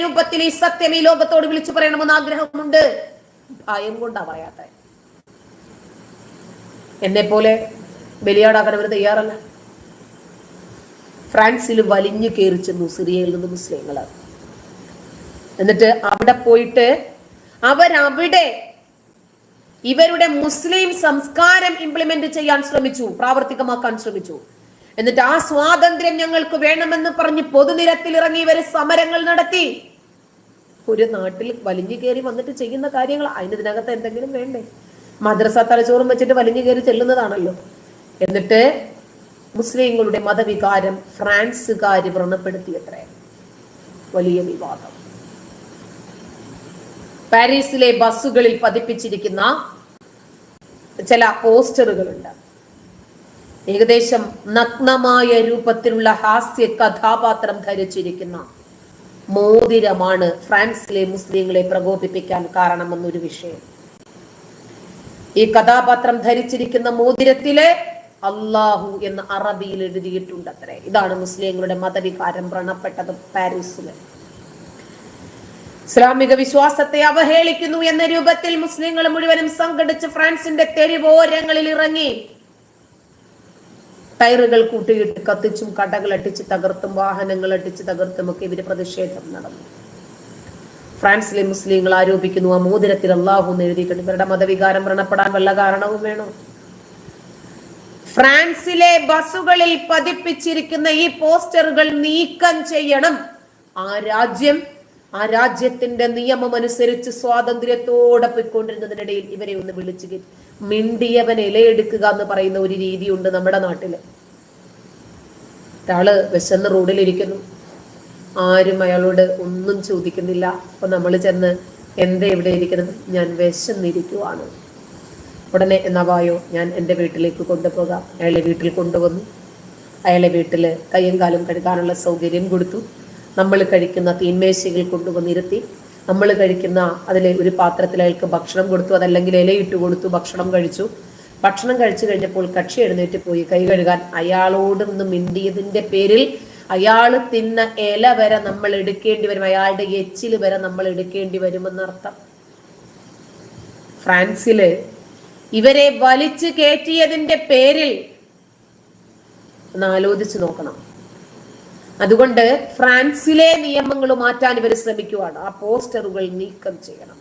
രൂപത്തിൽ ഈ സത്യം ഈ ലോകത്തോട് വിളിച്ചു പറയണമെന്ന് ആഗ്രഹമുണ്ട്. ഭയം കൊണ്ടാ പറയാത്ത. എന്നെ പോലെ ബലിയാടാക്കാൻ അവർ തയ്യാറല്ല. ഫ്രാൻസിൽ വലിഞ്ഞു കയറി ചെന്നു സിറിയയിൽ നിന്ന് മുസ്ലിങ്ങൾ എന്നിട്ട് അവിടെ പോയിട്ട് അവരവിടെ ഇവരുടെ മുസ്ലിം സംസ്കാരം ഇംപ്ലിമെന്റ് ചെയ്യാൻ ശ്രമിച്ചു പ്രാവർത്തികമാക്കാൻ ശ്രമിച്ചു. എന്നിട്ട് ആ സ്വാതന്ത്ര്യം ഞങ്ങൾക്ക് വേണമെന്ന് പറഞ്ഞ് പൊതുനിരത്തിൽ ഇറങ്ങി ഇവർ സമരങ്ങൾ നടത്തി. ഒരു നാട്ടിൽ വലിഞ്ഞു കയറി വന്നിട്ട് ചെയ്യുന്ന കാര്യങ്ങൾ അതിന് ഇതിനകത്ത് എന്തെങ്കിലും വേണ്ടേ? മദ്രസ തലച്ചോറും വെച്ചിട്ട് വലിഞ്ഞു കയറി ചെല്ലുന്നതാണല്ലോ. എന്നിട്ട് മുസ്ലിങ്ങളുടെ മതവികാരം ഫ്രാൻസുകാർ വ്രണപ്പെടുത്തിയത്രേ. വലിയ വിവാദം. പാരീസിലെ ബസ്സുകളിൽ പതിപ്പിച്ചിരിക്കുന്ന ചില പോസ്റ്ററുകളുണ്ട്. ഏകദേശം നഗ്നമായ രൂപത്തിലുള്ള ഹാസ്യ കഥാപാത്രം ധരിച്ചിരിക്കുന്ന മോതിരമാണ് ഫ്രാൻസിലെ മുസ്ലിങ്ങളെ പ്രകോപിപ്പിക്കാൻ കാരണമെന്നൊരു വിഷയം. ഈ കഥാപാത്രം ധരിച്ചിരിക്കുന്ന മോതിരത്തിലെ അള്ളാഹു എന്ന് അറബിയിൽ എഴുതിയിട്ടുണ്ട് അത്രേ ഇതാണ് മുസ്ലിങ്ങളുടെ മതവികാരം വ്രണപ്പെട്ടത് പാരീസിൽ. ഇസ്ലാമിക വിശ്വാസത്തെ അവഹേളിക്കുന്നു എന്ന രൂപത്തിൽ മുസ്ലിങ്ങൾ മുഴുവനും സംഘടിച്ച് ഫ്രാൻസിന്റെ തെരുവോരങ്ങളിൽ ഇറങ്ങി ടയറുകൾ കൂട്ടിയിട്ട് കത്തിച്ചും കടകൾ അട്ടിച്ച് തകർത്തും വാഹനങ്ങൾ അട്ടിച്ച് തകർത്തും ഒക്കെ ഇവർ പ്രതിഷേധം നടന്നു. ഫ്രാൻസിലെ മുസ്ലിങ്ങൾ ആരോപിക്കുന്നു ആ മോതിരത്തിൽ അള്ളാഹു എന്ന് എഴുതിയിട്ടുണ്ട്. ഇവരുടെ മതവികാരം വ്രണപ്പെടാൻ വല്ല കാരണവും വേണോ? ഫ്രാൻസിലെ ബസ്സുകളിൽ പതിപ്പിച്ചിരിക്കുന്ന ഈ പോസ്റ്ററുകൾ നീക്കം ചെയ്യണം. ആ രാജ്യം ആ രാജ്യത്തിന്റെ നിയമം അനുസരിച്ച് സ്വാതന്ത്ര്യത്തോടെ പോയിക്കൊണ്ടിരുന്നതിനിടയിൽ ഇവരെ ഒന്ന് വിളിച്ചു. മിണ്ടിയവൻ ഇലയെടുക്കുക എന്ന് പറയുന്ന ഒരു രീതിയുണ്ട് നമ്മുടെ നാട്ടിൽ. ഒരാൾ വിശന്ന് റോഡിലിരിക്കുന്നു. ആരും അയാളോട് ഒന്നും ചോദിക്കുന്നില്ല. അപ്പൊ നമ്മൾ ചെന്ന് എന്താ ഇവിടെ ഇരിക്കുന്നത്? ഞാൻ വിശന്നിരിക്കുവാണ്. ഉടനെ എന്നാ വായോ ഞാൻ എന്റെ വീട്ടിലേക്ക് കൊണ്ടുപോകാം. അയാളെ വീട്ടിൽ കൊണ്ടുവന്നു. അയാളെ വീട്ടിൽ കയ്യും കാലും കഴുകാനുള്ള സൗകര്യം കൊടുത്തു. നമ്മൾ കഴിക്കുന്ന തീന്മേശകൾ കൊണ്ടുവന്നിരുത്തി നമ്മൾ കഴിക്കുന്ന അതിലെ ഒരു പാത്രത്തിൽ അയാൾക്ക് ഭക്ഷണം കൊടുത്തു അതല്ലെങ്കിൽ ഇലയിട്ട് കൊടുത്തു ഭക്ഷണം കഴിച്ചു. ഭക്ഷണം കഴിച്ചു കഴിഞ്ഞപ്പോൾ കക്ഷി എഴുന്നേറ്റ് പോയി. കൈ കഴുകാൻ അയാളോട് നിന്ന് മിണ്ടിയതിന്റെ പേരിൽ അയാൾ തിന്ന ഇല വരെ നമ്മൾ എടുക്കേണ്ടി വരും. അയാളുടെ എച്ചിൽ വരെ നമ്മൾ എടുക്കേണ്ടി വരുമെന്നർത്ഥം. ഫ്രാൻസിൽ ഇവരെ വലിച്ചു കയറ്റിയതിന്റെ പേരിൽ ഒന്ന് ആലോചിച്ച് നോക്കണം. അതുകൊണ്ട് ഫ്രാൻസിലെ നിയമങ്ങൾ മാറ്റാൻ ഇവർ ശ്രമിക്കുവാണ്. ആ പോസ്റ്ററുകൾ നീക്കം ചെയ്യണം.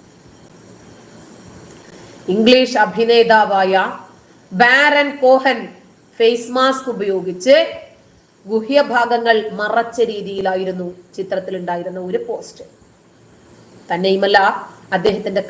ഇംഗ്ലീഷ് അഭിനേതാവായ ബാരൻ കോഹൻ ഫേസ് മാസ്ക് ഉപയോഗിച്ച് ഗുഹ്യഭാഗങ്ങൾ മറച്ച രീതിയിലായിരുന്നു ചിത്രത്തിലുണ്ടായിരുന്ന ഒരു പോസ്റ്റ്. തന്നെയുമല്ല അദ്ദേഹത്തിന്റെ